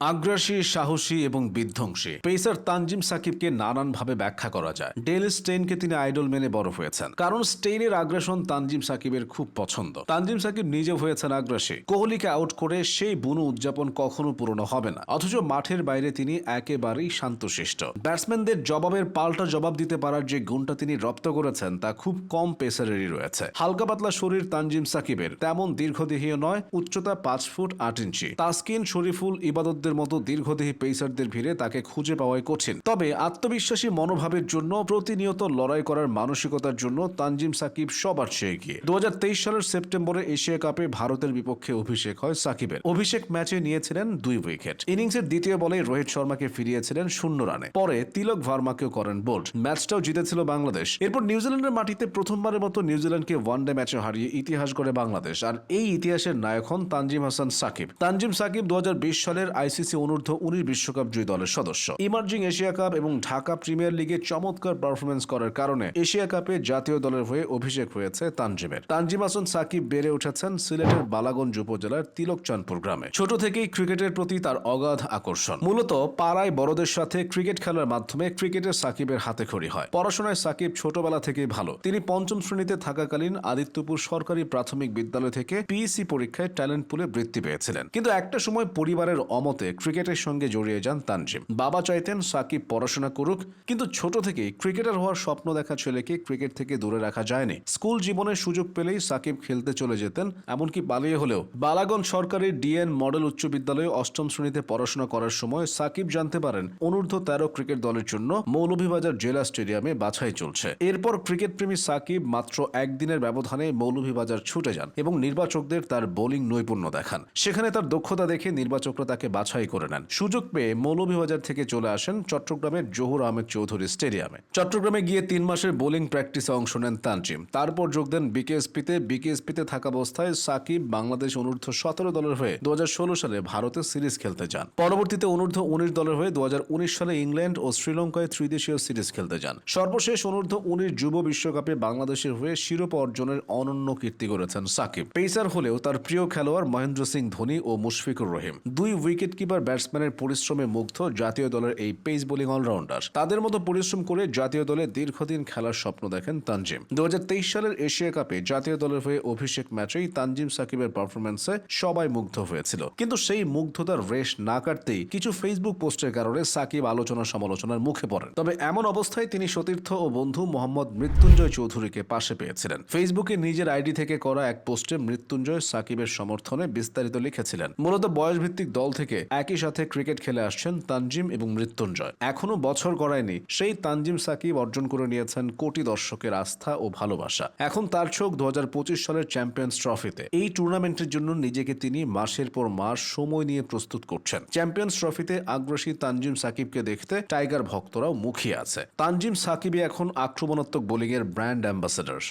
আগ্রাসী, সাহসী এবং বিধ্বংসী। পেসার তানজিম সাকিবকে নানানভাবে ব্যাখ্যা করা যায়। ডেল স্টেইনকে তিনি আইডল মেনে বড় হয়েছেন। কারণ স্টেইনের আগ্রাসন তানজিম সাকিবের খুব পছন্দ। তানজিম সাকিব নিজে হয়েছেন আগ্রাসী। কোহলিকে আউট করে সেই বুনো উদযাপন কখনো পূরণ হবে না। অথচ মাঠের বাইরে তিনি একেবারেই শান্তশিষ্ট। ব্যাটসম্যানদের জবাবের পাল্টা জবাব দিতে পারার যে গুণটা তিনি রপ্ত করেছেন, তা খুব কম পেসারেরই রয়েছে। হালকা পাতলা শরীর তানজিম সাকিবের, তেমন দীর্ঘদেহীয় নয়, উচ্চতা পাঁচ ফুট আট ইঞ্চি। তাসকিন, শরীফুল ইবাদতদের মতো দীর্ঘদেহী পেসারদের ভিড়ে তাকে খুঁজে পাওয়াই কঠিন। তবে আত্মবিশ্বাসী মনোভাবের জন্য, প্রতিনিয়ত লড়াই করার মানসিকতার জন্য তানজিম সাকিব সবার চেয়ে এগিয়ে। দু সালের সেপ্টেম্বরে এশিয়া কাপে ভারতের বিপক্ষে অভিষেক হয় সাকিবের। অভিষেক ম্যাচে নিয়েছিলেন দুই উইকেট। ইনিংসের দ্বিতীয় বলে রোহিত শর্মাকে ফিরিয়েছিলেন শূন্য রানে। পরে তিলক ভার্মাকেও করেন বোল্ড। ম্যাচটাও জিতেছিল বাংলাদেশ। এরপর নিউজিল্যান্ডের মাটিতে প্রথমবারের মতো নিউজিল্যান্ডকে ওয়ানডে ম্যাচে হারিয়ে ইতিহাস গড়ে বাংলাদেশ। আর এই ইতিহাসের নায়ক হন তানজিম হাসান সাকিব। তানজিম সাকিব দু হাজার বিশ সালের আইসিসি অনূর্ধ্ব উনিশ বিশ্বকাপ জয়ী দলের সদস্য। ইমার্জিং এশিয়া কাপ এবং ঢাকা প্রিমিয়ার লিগে চমৎকার পারফরমেন্স করার কারণে এশিয়া কাপে জাতীয় দলের হয়ে অভিষেক হয়েছে তানজিমের। তানজিম হাসান সাকিব বেড়ে উঠেছেন সিলেটের বালাগঞ্জ উপজেলার তিলকচাঁদপুর গ্রামে। ছোট থেকেই ক্রিকেটের প্রতি তার অগাধ আকর্ষণ। মূলত পাড়ায় বড়দের সাথে ক্রিকেট খেলার মাধ্যমে ক্রিকেটের সাকিবের হাতে খড়ি হয়। পড়াশোনায় সাকিব ছোটবেলা থেকেই ভালো। তিনি পঞ্চম শ্রেণীতে থাকাকালীন আদিত্যপুর সরকারি প্রাথমিক বিদ্যালয় থেকে পিইসি পরীক্ষায় ট্যালেন্ট পুলে বৃত্তি পেয়েছিলেন। কিন্তু একটা সময় পরিবারের অমতে ক্রিকেটের সঙ্গে জড়িয়ে যান তানজিম। বাবা চাইতেন সাকিব পড়াশোনা করুক, কিন্তু ছোট থেকেই ক্রিকেটার হওয়ার স্বপ্ন দেখা ছেলেকে ক্রিকেট থেকে দূরে রাখা যায়নি। স্কুল জীবনের সুযোগ পেলেই সাকিব খেলতে চলে যেতেন, এমনকি পালিয়ে হলেও। বালাগঞ্জ সরকারি ডিএন মডেল উচ্চ বিদ্যালয়ে অষ্টম শ্রেণীতে পড়াশোনা করার সময় সাকিব জানতে পারেন, অনূর্ধ্ব তেরো ক্রিকেট দলের জন্য মৌলভীবাজার জেলা স্টেডিয়ামে বাছাই চলছে। এরপর ক্রিকেট প্রেমী সাকিব মাত্র একদিনের ব্যবধানে মৌলভীবাজার ছুটে যান এবং নির্বাচকদের তার বোলিং নৈপুণ্য দেখান। সেখানে তার দক্ষতা দেখে নির্বাচকরা তাকে বাছাই করে নেন। সুযোগ পেয়ে মৌলভীবাজার থেকে চলে আসেন চট্টগ্রামের জহুর আহমেদ চৌধুরী স্টেডিয়ামে। চট্টগ্রামে গিয়ে তিন মাসের বোলিং প্র্যাকটিসে অংশ নেন তানজিম তারপর যোগ দেন বিকেএসপিতে। বিকেএসপিতে থাকা অবস্থায় সাকিব বাংলাদেশ অনূর্ধ্ব সতেরো দলের হয়ে দু সালে ভারতে সিরিজ খেলতে যান। পরবর্তীতে অনূর্ধ্ব উনিশ দলের হয়ে দু হাজার উনিশ সালে ইংল্যান্ড ও শ্রীলঙ্কায় ত্রিদেশীয় সিরিজ খেলতে যান। সর্বশেষ অনূর্ধ্ব উনিশ যুব বিশ্বকাপে বাংলাদেশের হয়ে শিরোপা অর্জনের অনন্য কীর্তি করেছেন সাকিব। পেসার হলেও তার প্রিয় খেলোয়াড় মহেন্দ্র সিং ধোনি ও মুশফিকুর রহিম। দুই উইকেট কিপার ব্যাটসম্যানের পরিশ্রমে মুগ্ধ জাতীয় দলের এই পেস বোলিং অলরাউন্ডার। তাদের মতো পরিশ্রম করে জাতীয় দলে দীর্ঘদিন খেলার স্বপ্ন দেখেন তানজিম। দুহাজার তেইশ সালের এশিয়া কাপে জাতীয় দলের হয়ে অভিষেক ম্যাচেই তানজিম সাকিবের পারফরমেন্সে সবাই মুগ্ধ হয়েছিল। কিন্তু সেই মুগ্ধতার রেশ না কাটতেই কিছু ফেসবুক পোস্টের কারণে সাকিব আলোচনা সমালোচনার মুখে পড়েন। তবে এমন অবস্থায় তিনি সতীর্থ ও বন্ধু মোহাম্মদ মৃত্যুঞ্জয় চৌধুরীকে পাশে পেয়েছিলেন। ফেসবুকে নিজের আইডি থেকে করা এক পোস্টে মৃত্যুঞ্জয় সাকিবের সমর্থনে বিস্তারিত লিখেছিলেন। মূলত বয়সভিত্তিক দল থেকে একই সাথে ক্রিকেট খেলে আসছেন তানজিম এবং মৃত্যুঞ্জয়। এখনও বছর গড়ায়নি, সেই তানজিম সাকিব অর্জন করে নিয়েছেন কোটি দর্শকের আস্থা ও ভালোবাসা। এখন তার চোখ দু হাজার পঁচিশ সালের চ্যাম্পিয়ন্স ট্রফিতে। এই টুর্নামেন্টের জন্য নিজেকে তিনি মাসের পর মাস সময় নিয়ে প্রস্তুত করছেন। চ্যাম্পিয়ন্স ট্রফিতে আগ্রাসী তানজিম সাকিবকে দেখতে টাইগার ভক্তরাও মুখিয়ে আছে। তানজিম সাকিবই এখন আক্রমণাত্মক বোলিংয়ের ব্র্যান্ড অ্যাম্বাসেডর।